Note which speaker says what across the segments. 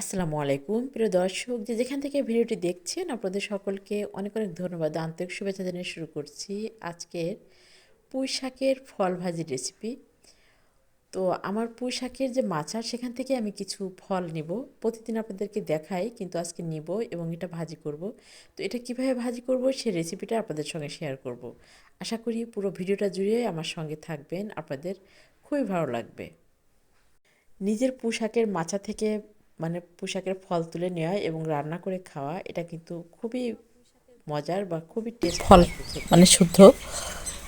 Speaker 1: আসসালামু আলাইকুম। প্রিয় দর্শক, যে যেখান থেকে ভিডিওটি দেখছেন, আপনাদের সকলকে অনেক অনেক ধন্যবাদ। আন্তরিক শুভেচ্ছা জানিয়ে শুরু করছি আজকের পুঁই শাকের ফল ভাজির রেসিপি তো আমার পুঁই শাকের যে মাচা সেখান থেকে আমি কিছু ফল নিব। প্রতিদিন আপনাদেরকে দেখাই, কিন্তু আজকে নিব এবং এটা ভাজি করব। তো এটা কীভাবে ভাজি করব, সেই রেসিপিটা আপনাদের সঙ্গে শেয়ার করব। আশা করি পুরো ভিডিওটা জুড়ে আমার সঙ্গে থাকবেন। আপনাদের খুবই ভালো লাগবে। নিজের পোশাকের মাচা থেকে মানে পোশাকের ফল তুলে নেওয়া এবং রান্না করে খাওয়া এটা কিন্তু খুবই মজার বা খুবই টেস্ট
Speaker 2: ফল মানে শুদ্ধ।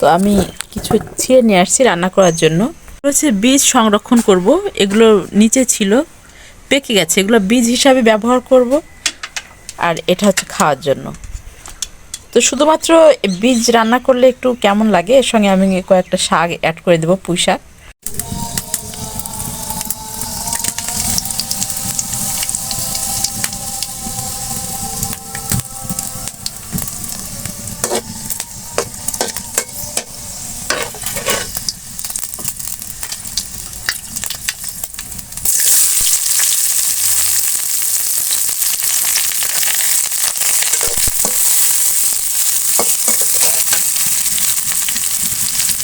Speaker 2: তো আমি কিছু ছিঁড়ে নিয়ে আসছি রান্না করার জন্য। হচ্ছে বীজ সংরক্ষণ করব। এগুলো নিচে ছিল পেকে গেছে। এগুলো বীজ হিসাবে ব্যবহার করব। আর এটা হচ্ছে খাওয়ার জন্য। তো শুধুমাত্র বীজ রান্না করলে একটু কেমন লাগে? এর সঙ্গে আমি কয়েকটা শাক অ্যাড করে দেবো পুঁই শাক।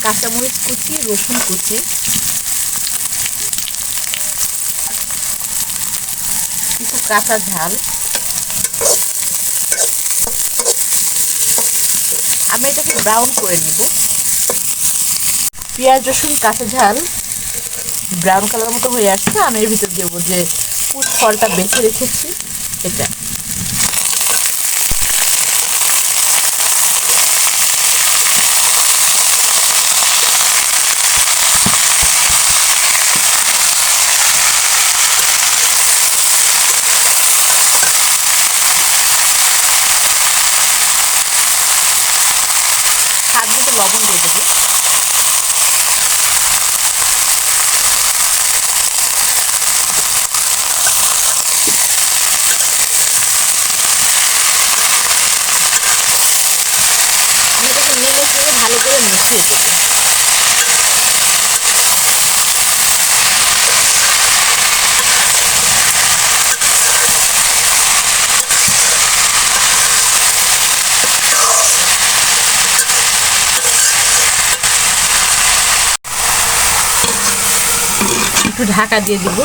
Speaker 1: কাঁচামরিচ কুচি, রসুন কুচি। কিছু কাঁচা ঝাল। আমি এটাকে ব্রাউন করে নিব। পেঁয়াজ, রসুন, কাঁচা ঝাল। ব্রাউন কালার মতো হয়ে আসছে। আমি এর ভিতর দেবো যে পুট ফলটা বেছে রেখেছি। এটা স্বাদ মতো লবণ দিয়ে দেবো আমি এটাকে নেড়ে চেড়ে ভালো করে মিশিয়ে দেবো একটু ঢাকা দিয়ে দিব।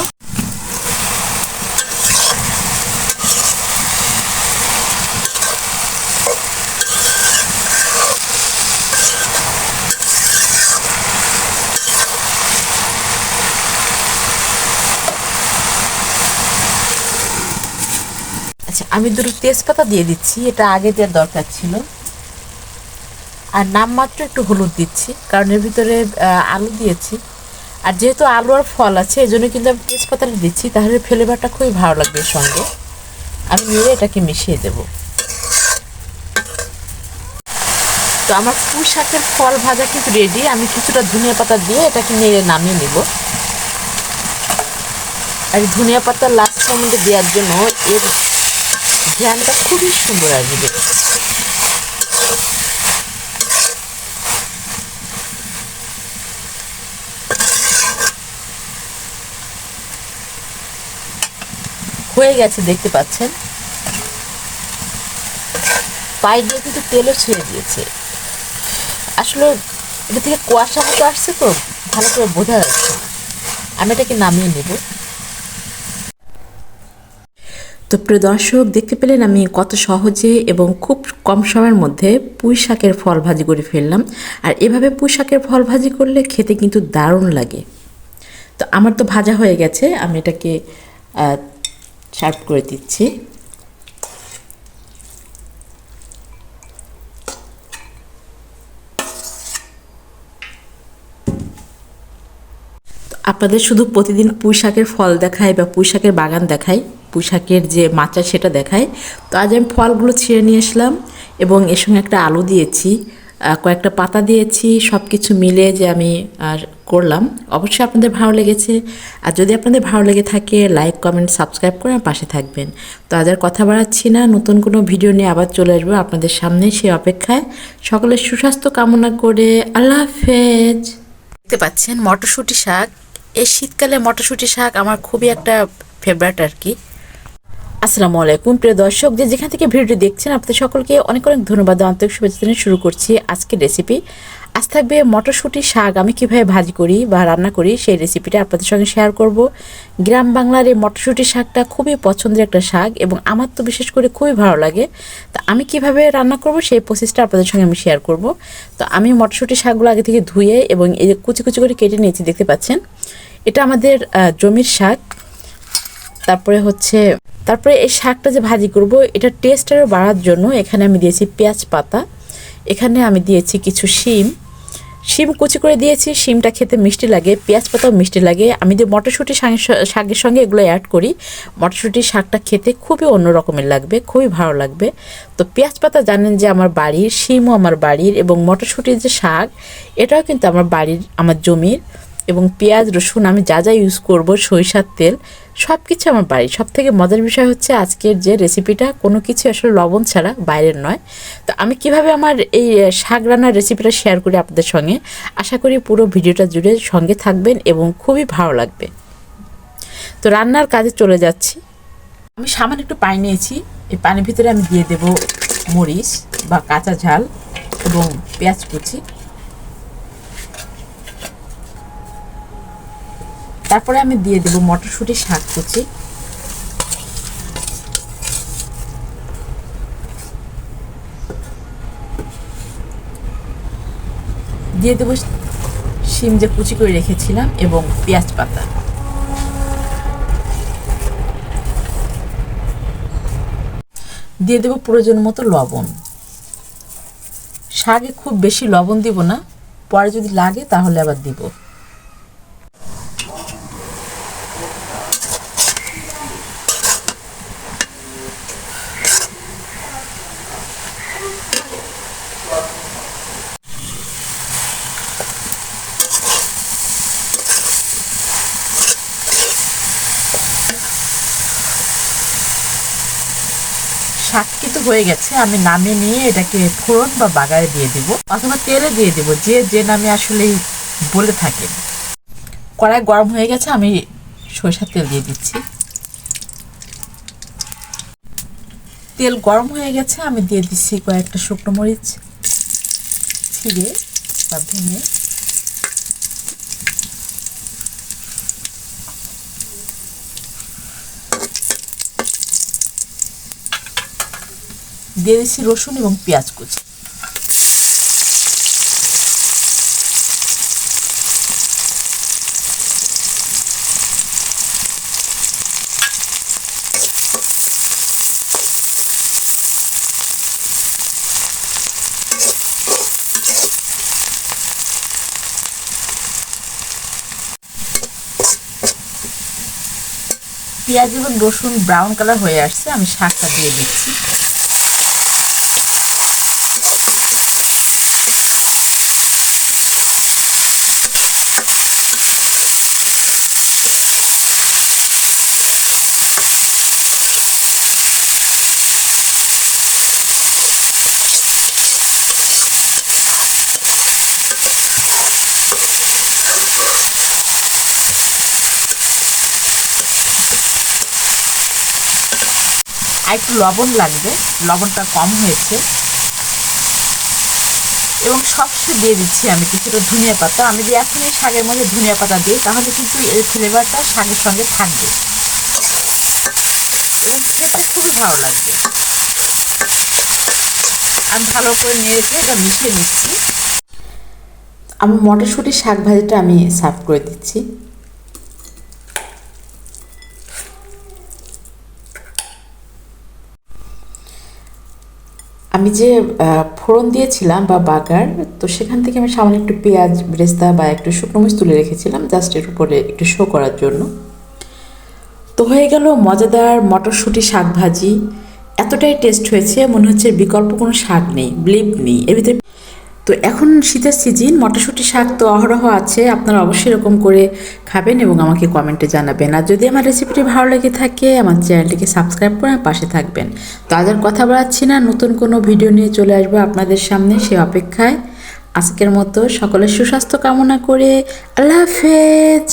Speaker 1: আচ্ছা আমি দুটো তেজপাতা দিয়ে দিচ্ছি, এটা আগে দেওয়ার দরকার ছিল। আর নামমাত্র একটু হলুদ দিচ্ছি, কারণ এর ভিতরে আলু দিয়েছি। আর যেহেতু আলু আর ফল আছে এই জন্য কিন্তু আমি তেজপাতাটা দিচ্ছি, তাহলে ফ্লেভারটা খুবই ভালো লাগবে এর সঙ্গে। আমি নিয়ে এটাকে মিশিয়ে দেব। তো আমার পুঁই শাকের ফল ভাজা কিন্তু রেডি আমি কিছুটা ধনিয়া পাতা দিয়ে এটাকে নেড়ে নামিয়ে নিব। আর ধনিয়া পাতা লাস্ট মোমেন্টে দেওয়ার জন্য এর ঘ্রানটা খুবই সুন্দর আসবে হয়ে গেছে দেখতে পাচ্ছেন পায়ে দিয়ে কিন্তু তেলও ছেড়ে দিয়েছে আসলে এটা থেকে কুয়াশা মতো আসছে তো ভালো করে বোঝা যাচ্ছে আমি এটাকে নামিয়ে নেব তো প্রিয় দর্শক, দেখতে পেলেন আমি কত সহজে এবং খুব কম সময়ের মধ্যে পুঁই শাকের ফল ভাজি করে ফেললাম। আর এভাবে পুঁই শাকের ফল ভাজি করলে খেতে কিন্তু দারুণ লাগে। তো আমার তো ভাজা হয়ে গেছে, আমি এটাকে সার্ভ করে দিচ্ছি। আপনাদের শুধু প্রতিদিন পুঁই শাকের ফল দেখায় বা পুঁই শাকের বাগান দেখায় পুঁই শাকের যে মাচা সেটা দেখায়। তো আজ আমি ফলগুলো ছিঁড়ে নিয়ে আসলাম এবং এর সঙ্গে একটা আলু দিয়েছি কয়েকটা পাতা দিয়েছি সব কিছু মিলে যে আমি, আর করলাম। অবশ্যই আপনাদের ভালো লেগেছে। আর যদি আপনাদের ভালো লেগে থাকে লাইক কমেন্ট সাবস্ক্রাইব করে আমার পাশে থাকবেন। তো আজ আর কথা বাড়াচ্ছি না, নতুন কোনো ভিডিও নিয়ে আবার চলে আসব আপনাদের সামনে সেই অপেক্ষায়। সকলের সুস্বাস্থ্য কামনা করে আল্লাহ হাফেজ। দেখতে পাচ্ছেন, মটরশুঁটি শাক। এই শীতকালে মটরশুঁটি শাক আমার খুবই একটা ফেভারিট আর কি। আসসালামু আলাইকুম। প্রিয় দর্শক, যে যেখান থেকে ভিডিওটি দেখছেন, আপনাদের সকলকে অনেক অনেক ধন্যবাদ আন্তরিক শুভেচ্ছা জানিয়ে শুরু করছি আজকের রেসিপি আজ থাকবে মটরশুঁটি, শাক। আমি কীভাবে ভাজি করি বা রান্না করি সেই রেসিপিটা আপনাদের সঙ্গে শেয়ার করব। গ্রাম বাংলার এই মটরশুঁটি শাকটা খুবই পছন্দের একটা শাক এবং আমার তো বিশেষ করে খুবই ভালো লাগে। তা আমি কীভাবে রান্না করব সেই প্রসেসটা আপনাদের সঙ্গে আমি শেয়ার করব। তো আমি মটরশুঁটি শাকগুলো আগে থেকে ধুয়ে এবং এই কুচি কুচি করে কেটে নিয়েছি, দেখতে পাচ্ছেন? এটা আমাদের জমির শাক। তারপরে হচ্ছে, তারপরে এই শাকটা যে ভাজি করব, এটা টেস্ট আরও বাড়ার জন্য এখানে আমি দিয়েছি পেঁয়াজ পাতা। এখানে আমি দিয়েছি কিছু শিম। শিম কুচি করে দিয়েছি, শিমটা খেতে মিষ্টি লাগে, পেঁয়াজ পাতাও মিষ্টি লাগে। আমি যে মটরশুঁটি শাকের- সঙ্গে এগুলো অ্যাড করি মটরশুঁটির শাকটা খেতে খুবই অন্য রকমের লাগবে, খুবই ভালো লাগবে। তো পেঁয়াজ পাতা জানেন যে আমার বাড়ির, শিমও আমার বাড়ির এবং মটরশুঁটির যে শাক, এটাও কিন্তু আমার বাড়ির, আমার জমির। এবং পেঁয়াজ, রসুন আমি যা যা ইউজ করব, সরিষার তেল সব কিছু আমার বাড়ি সব থেকে মজার বিষয় হচ্ছে আজকের যে রেসিপিটা কোনো কিছু আসলে লবণ ছাড়া বাইরের নয়। তো আমি কীভাবে আমার এই শাক রান্নার রেসিপিটা শেয়ার করি আপনাদের সঙ্গে? আশা করি পুরো ভিডিওটা জুড়ে সঙ্গে থাকবেন এবং খুবই ভালো লাগবে। তো রান্নার কাজে চলে যাচ্ছি। আমি সামান্য একটু পানি নিয়েছি। এই পানির ভিতরে আমি দিয়ে দেব মরিচ বা কাঁচা ঝাল এবং পেঁয়াজ কুচি। তারপরে আমি দিয়ে দেব মটরশুঁটি শাক কুচি। দিয়ে দেবো শিম যে কুচি করে রেখেছিলাম এবং পেঁয়াজ পাতা। দিয়ে দেবো প্রয়োজন মতো লবণ। শাকে খুব বেশি লবণ দিব না, পরে যদি লাগে তাহলে আবার দিব। শাক কিন্তু হয়ে গেছে, আমি নামিয়ে নিয়ে এটাকে ফোড়ন বা বাগারে দিয়ে দিব, অথবা তেলে দিয়ে দিব, যে যে নামে আসলে বলে থাকেন কড়াই গরম হয়ে গেছে, আমি সরিষার তেল দিয়ে দিচ্ছি। তেল গরম হয়ে গেছে, আমি দিয়ে দিচ্ছি কয়েকটা শুকনো মরিচ, ছিঁড়ে বা ভেঙে দিয়ে দিচ্ছি রসুন এবং পেঁয়াজ কুচি। পেঁয়াজ এবং রসুন ব্রাউন কালার হয়ে আসছে, আমি শাকটা দিয়ে দিচ্ছি। একটু লবণ লাগবে, লবণটা কম হয়েছে। এবং সবচেয়ে দিয়ে দিচ্ছি আমি কিছুটা ধনিয়া পাতা। আমি যদি এখনই শাকের মধ্যে ধনিয়া পাতা দিই, তাহলে কিন্তু এর ফ্লেভারটা শাকের সঙ্গে থাকবে। এবং খেতে খুবই ভালো লাগবে। আমি ভালো করে নিয়ে রেখে এটা মিশিয়ে নিচ্ছি। আমার মটরশুঁটি শাক ভাজিটা আমি সার্ভ করে দিচ্ছি। আমি যে ফোড়ন দিয়েছিলাম বা বাগার, তো সেখান থেকে আমি সামান্য একটু পেঁয়াজ, ব্রেস্তা বা একটু শুকনো মরিচ তুলে রেখেছিলাম জাস্ট এর উপরে একটু শো করার জন্য। তো হয়ে গেল মজাদার মটরশুঁটি শাক ভাজি। এতটাই টেস্ট হয়েছে, মনে হচ্ছে বিকল্প কোনো শাক নেই ব্লিপ নেই এর ভিতরে তো এখন শীতের সিজন মটরশুঁটি শাক তো অহরহ আছে, আপনারা অবশ্যই এরকম করে খাবেন এবং আমাকে কমেন্টে জানাবেন। আর যদি আমার রেসিপিটি ভালো লেগে থাকে, আমার চ্যানেলটিকে সাবস্ক্রাইব করে পাশে থাকবেন। তো আজ আর কথা বলাচ্ছি না, নতুন কোনো ভিডিও নিয়ে চলে আসব আপনাদের সামনে সে অপেক্ষায়। আজকের মতো সকলের সুস্বাস্থ্য কামনা করে, আল্লাহ হাফেজ!